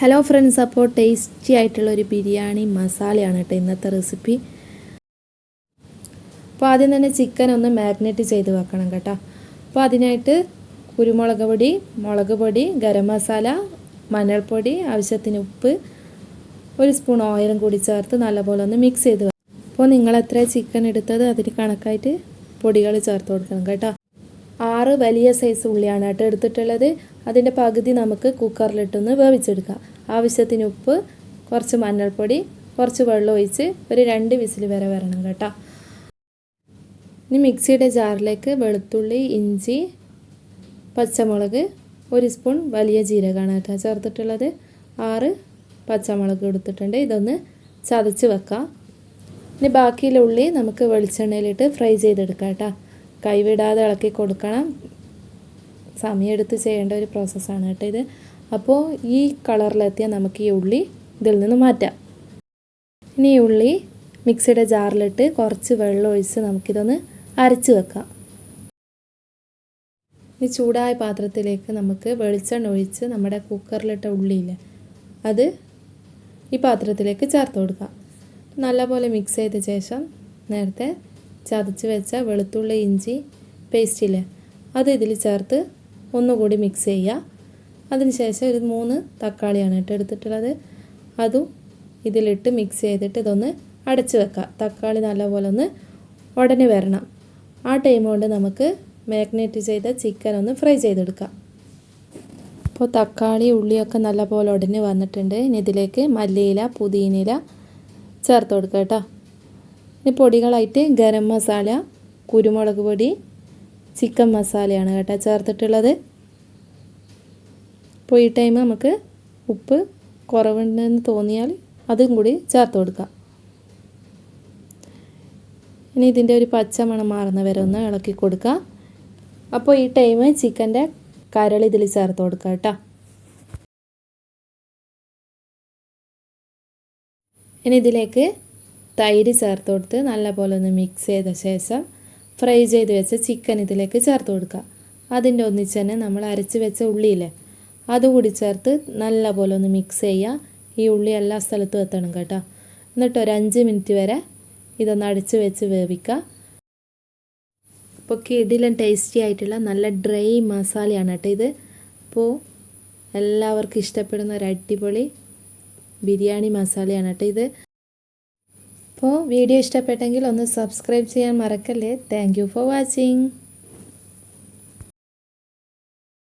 Hello friends അപ്പോൾ tasty ആയിട്ടുള്ള ഒരു ബിരിയാണി മസാലയാണ് കേട്ടോ ഇന്നത്തെ റെസിപ്പി അപ്പോൾ ആദ്യം തന്നെ ചിക്കൻ ഒന്ന് മാഗ്നേറ്റ് ചെയ്ത് വെക്കണം കേട്ടോ. അപ്പോൾ അതിനായിട്ട് കുരുമുളക് പൊടി മുളക് പൊടി ഗരം മസാല മഞ്ഞൾപ്പൊടി ആവശ്യത്തിന് ഉപ്പ് ഒരു സ്പൂൺ ഓയിലും കൂടി ചേർത്ത് നല്ലപോലെ ഒന്ന് മിക്സ് ചെയ്ത് വെക്കണം. അപ്പോൾ നിങ്ങൾ എത്ര ചിക്കൻ എടുത്തത് അതിന് കണക്കായിട്ട് പൊടികൾ ചേർത്ത് കൊടുക്കണം കേട്ടോ. ആറ് വലിയ സൈസ് ഉള്ളിയാണ് കേട്ടോ എടുത്തിട്ടുള്ളത്. അതിന്റെ പകുതി നമുക്ക് കുക്കറിലിട്ടൊന്ന് വേവിച്ചെടുക്കാം. ആവശ്യത്തിന് ഉപ്പ് കുറച്ച് മഞ്ഞൾപ്പൊടി കുറച്ച് വെള്ളം ഒഴിച്ച് ഒരു രണ്ട് വിസിൽ വരെ വരണം കേട്ടോ. ഇനി മിക്സിയുടെ ജാറിലേക്ക് വെളുത്തുള്ളി ഇഞ്ചി പച്ചമുളക് ഒരു സ്പൂൺ വലിയ ജീരകമാണ് കേട്ടോ ചേർത്തിട്ടുള്ളത്. ആറ് പച്ചമുളക് എടുത്തിട്ടുണ്ട്. ഇതൊന്ന് ചതച്ച് വെക്കാം. ഇനി ബാക്കിയുള്ള ഉള്ളി നമുക്ക് വെളിച്ചെണ്ണയിലിട്ട് ഫ്രൈ ചെയ്തെടുക്കാം കേട്ടോ. കൈവിടാതെ ഇളക്കി കൊടുക്കണം. സമയമെടുത്ത് ചെയ്യേണ്ട ഒരു പ്രോസസ്സാണ് കേട്ടോ ഇത്. അപ്പോൾ ഈ കളറിലെത്തിയാൽ നമുക്ക് ഈ ഉള്ളി ഇതിൽ നിന്ന് മാറ്റാം. ഇനി ഈ ഉള്ളി മിക്സിയുടെ ജാറിലിട്ട് കുറച്ച് വെള്ളം ഒഴിച്ച് നമുക്കിതൊന്ന് അരച്ച് വെക്കാം. ഇനി ചൂടായ പാത്രത്തിലേക്ക് നമുക്ക് വെളിച്ചെണ്ണ ഒഴിച്ച് നമ്മുടെ കുക്കറിലിട്ട ഉള്ളിയില്ലേ അത് ഈ പാത്രത്തിലേക്ക് ചേർത്ത് കൊടുക്കാം. നല്ലപോലെ മിക്സ് ചെയ്ത ശേഷം നേരത്തെ ചതച്ച് വെച്ച വെളുത്തുള്ളി ഇഞ്ചി പേസ്റ്റില്ലേ അത് ഇതിൽ ചേർത്ത് ഒന്നുകൂടി മിക്സ് ചെയ്യുക അതിനുശേഷം ഒരു മൂന്ന് തക്കാളിയാണ് കേട്ടോ എടുത്തിട്ടുള്ളത്. അതും ഇതിലിട്ട് മിക്സ് ചെയ്തിട്ട് ഇതൊന്ന് അടച്ച് വെക്കുക തക്കാളി നല്ലപോലെ ഒന്ന് ഉടനെ വരണം. ആ ടൈം കൊണ്ട് നമുക്ക് മാഗ്നേറ്റ് ചെയ്ത ചിക്കൻ ഒന്ന് ഫ്രൈ ചെയ്തെടുക്കാം. അപ്പോൾ തക്കാളി ഉള്ളിയൊക്കെ നല്ലപോലെ ഉടനെ വന്നിട്ടുണ്ട്. ഇനി ഇതിലേക്ക് മല്ലിയില പുതിനയില ചേർത്ത് കൊടുക്കുക കേട്ടോ. പൊടികളായിട്ട് ഗരം മസാല കുരുമുളക് പൊടി ചിക്കൻ മസാലയാണ് കേട്ടോ ചേർത്തിട്ടുള്ളത്. അപ്പോൾ ഈ ടൈം നമുക്ക് ഉപ്പ് കുറവുണ്ടെന്ന് തോന്നിയാൽ അതും കൂടി ചേർത്ത് കൊടുക്കാം. ഇനി ഇതിന്റെ ഒരു പച്ച മണം മാറുന്ന വരെ ഒന്ന് ഇളക്കി കൊടുക്കുക അപ്പോൾ ഈ ടൈം ചിക്കന്റെ കരൾ ഇതിൽ ചേർത്ത് കൊടുക്കുക കേട്ടോ. ഇനി ഇതിലേക്ക് തൈര് ചേർത്ത് കൊടുത്ത് നല്ലപോലെ ഒന്ന് മിക്സ് ചെയ്ത ശേഷം ഫ്രൈ ചെയ്ത് വെച്ച ചിക്കൻ ഇതിലേക്ക് ചേർത്ത് കൊടുക്കുക. അതിന്റെ ഒന്നിച്ച് തന്നെ നമ്മൾ അരച്ച് വെച്ച ഉള്ളിയില്ലേ അതുകൂടി ചേർത്ത് നല്ലപോലെ ഒന്ന് മിക്സ് ചെയ്യുക. ഈ ഉള്ളി എല്ലാ സ്ഥലത്തും എത്തണം കേട്ടോ. എന്നിട്ട് ഒരു അഞ്ച് മിനിറ്റ് വരെ ഇതൊന്ന് അടച്ച് വെച്ച് വേവിക്കുക. അപ്പോൾ കിടിലും ടേസ്റ്റി ആയിട്ടുള്ള നല്ല ഡ്രൈ മസാലയാണ് കേട്ടോ ഇത്. അപ്പോൾ എല്ലാവർക്കും ഇഷ്ടപ്പെടുന്ന ഒരു അടിപൊളി ബിരിയാണി മസാലയാണ് കേട്ടോ ഇത്. അപ്പോൾ വീഡിയോ ഇഷ്ടപ്പെട്ടെങ്കിൽ ഒന്ന് സബ്സ്ക്രൈബ് ചെയ്യാൻ മറക്കല്ലേ. Thank for watching